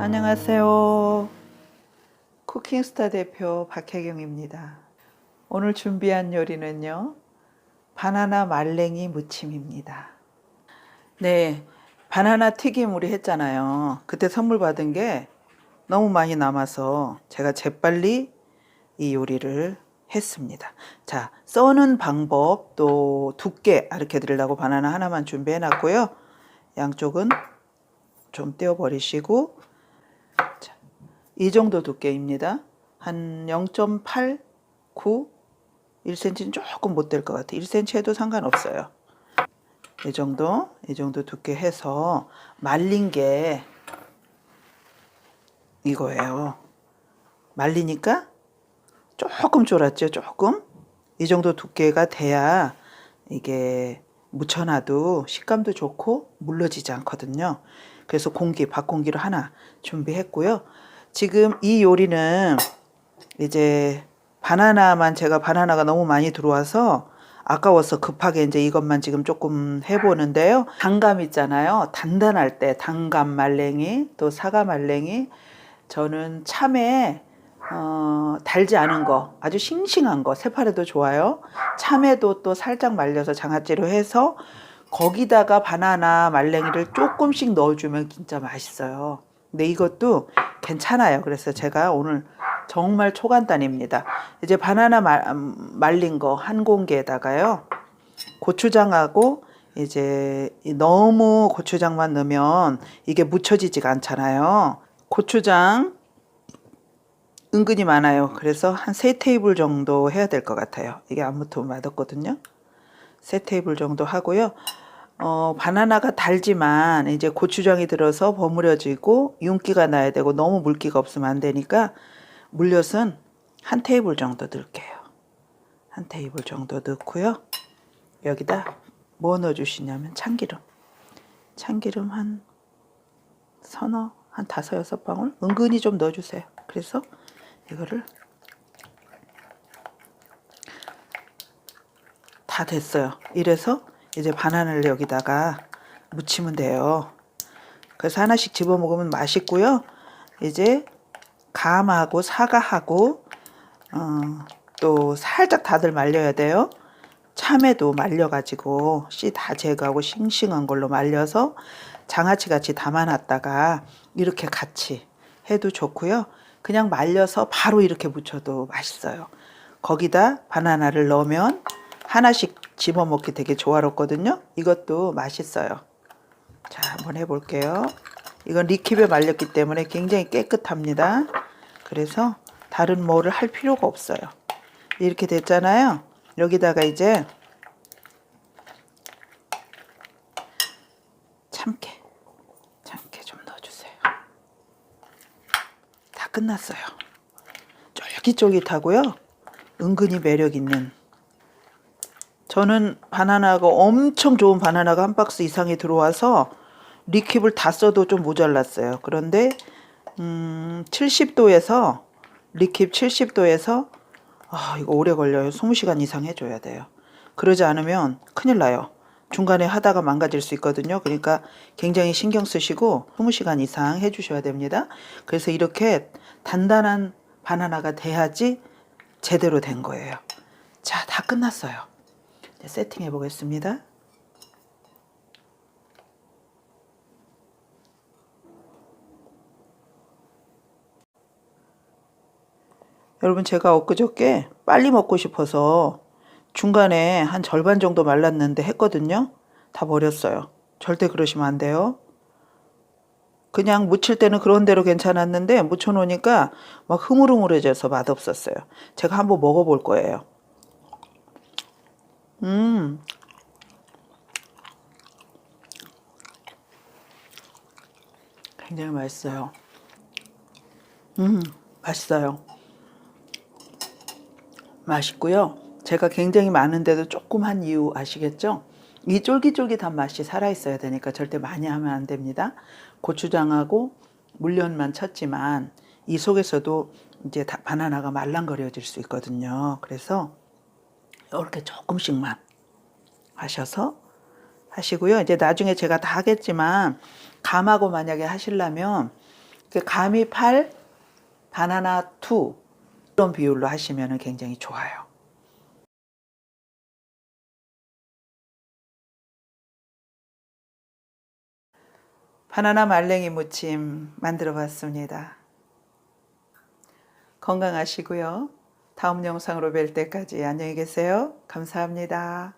안녕하세요. 쿠킹스타 대표 박혜경입니다. 오늘 준비한 요리는요. 바나나 말랭이 무침입니다. 네. 바나나 튀김 우리 했잖아요. 그때 선물 받은 게 너무 많이 남아서 제가 재빨리 이 요리를 했습니다. 자, 써는 방법 또 두께 가르쳐 드리려고 바나나 하나만 준비해 놨고요. 양쪽은 좀 떼어 버리시고 자, 이 정도 두께입니다. 한 0.8, 9, 1cm는 조금 못 될 것 같아요. 1cm 해도 상관없어요. 이 정도, 이 정도 두께 해서 말린 게 이거예요. 말리니까 조금 졸았죠, 조금. 이 정도 두께가 돼야 이게 묻혀놔도 식감도 좋고 물러지지 않거든요. 그래서 공기, 밥공기를 하나 준비했고요. 지금 이 요리는 이제 바나나만 제가 바나나가 너무 많이 들어와서 아까워서 급하게 이제 이것만 지금 조금 해보는데요. 단감 있잖아요. 단단할 때 단감 말랭이 또 사과 말랭이 저는 참외 어, 달지 않은 거 아주 싱싱한 거 새파래도 좋아요. 참외도 또 살짝 말려서 장아찌로 해서 거기다가 바나나 말랭이를 조금씩 넣어주면 진짜 맛있어요. 근데 이것도 괜찮아요. 그래서 제가 오늘 정말 초간단입니다. 이제 바나나 말, 음, 말린 거 한 공기에다가요. 고추장하고 이제 너무 고추장만 넣으면 이게 묻혀지지가 않잖아요. 고추장 은근히 많아요. 그래서 한 세 테이블 정도 해야 될 것 같아요. 이게 안 묻으면 맛없거든요. 세 테이블 정도 하고요. 어, 바나나가 달지만 이제 고추장이 들어서 버무려지고 윤기가 나야 되고 너무 물기가 없으면 안 되니까 물엿은 한 테이블 정도 넣을게요. 한 테이블 정도 넣고요. 여기다 뭐 넣어주시냐면 참기름. 참기름 한 서너, 한 다섯 여섯 방울 은근히 좀 넣어주세요. 그래서 이거를 다 됐어요. 이래서 이제 바나나를 여기다가 묻히면 돼요. 그래서 하나씩 집어 먹으면 맛있고요. 이제 감하고 사과하고 어, 또 살짝 다들 말려야 돼요. 참외도 말려가지고 씨 다 제거하고 싱싱한 걸로 말려서 장아찌 같이 담아놨다가 이렇게 같이 해도 좋고요. 그냥 말려서 바로 이렇게 무쳐도 맛있어요. 거기다 바나나를 넣으면 하나씩 집어 먹기 되게 조화롭거든요. 이것도 맛있어요. 자, 한번 해볼게요. 이건 리킵에 말렸기 때문에 굉장히 깨끗합니다. 그래서 다른 뭐를 할 필요가 없어요. 이렇게 됐잖아요. 여기다가 이제 참깨, 참깨 좀 넣어주세요. 다 끝났어요. 쫄깃쫄깃하고요. 은근히 매력 있는. 저는 바나나가 엄청 좋은 바나나가 한 박스 이상이 들어와서 리킵을 다 써도 좀 모자랐어요. 그런데 음, 70도에서 리킵 70도에서 아, 이거 오래 걸려요. 20시간 이상 해줘야 돼요. 그러지 않으면 큰일 나요. 중간에 하다가 망가질 수 있거든요. 그러니까 굉장히 신경 쓰시고 20시간 이상 해주셔야 됩니다. 그래서 이렇게 단단한 바나나가 돼야지 제대로 된 거예요. 자, 다 끝났어요. 세팅해 보겠습니다. 여러분 제가 엊그저께 빨리 먹고 싶어서 중간에 한 절반 정도 말랐는데 했거든요. 다 버렸어요. 절대 그러시면 안 돼요. 그냥 무칠 때는 그런 대로 괜찮았는데 무쳐놓으니까 막 흐물흐물해져서 맛없었어요. 제가 한번 먹어볼 거예요. 음. 굉장히 맛있어요. 음, 맛있어요. 맛있고요. 제가 굉장히 많은데도 조금 한 이유 아시겠죠? 이 쫄깃쫄깃한 맛이 살아있어야 되니까 절대 많이 하면 안 됩니다. 고추장하고 물엿만 쳤지만 이 속에서도 이제 다 바나나가 말랑거려질 수 있거든요. 그래서 이렇게 조금씩만 하셔서 하시고요. 이제 나중에 제가 다 하겠지만 감하고 만약에 하시려면 그 가미 8, 바나나 2 이런 비율로 하시면 굉장히 좋아요. 바나나 말랭이 무침 만들어 봤습니다. 건강하시고요. 다음 영상으로 뵐 때까지 안녕히 계세요. 감사합니다.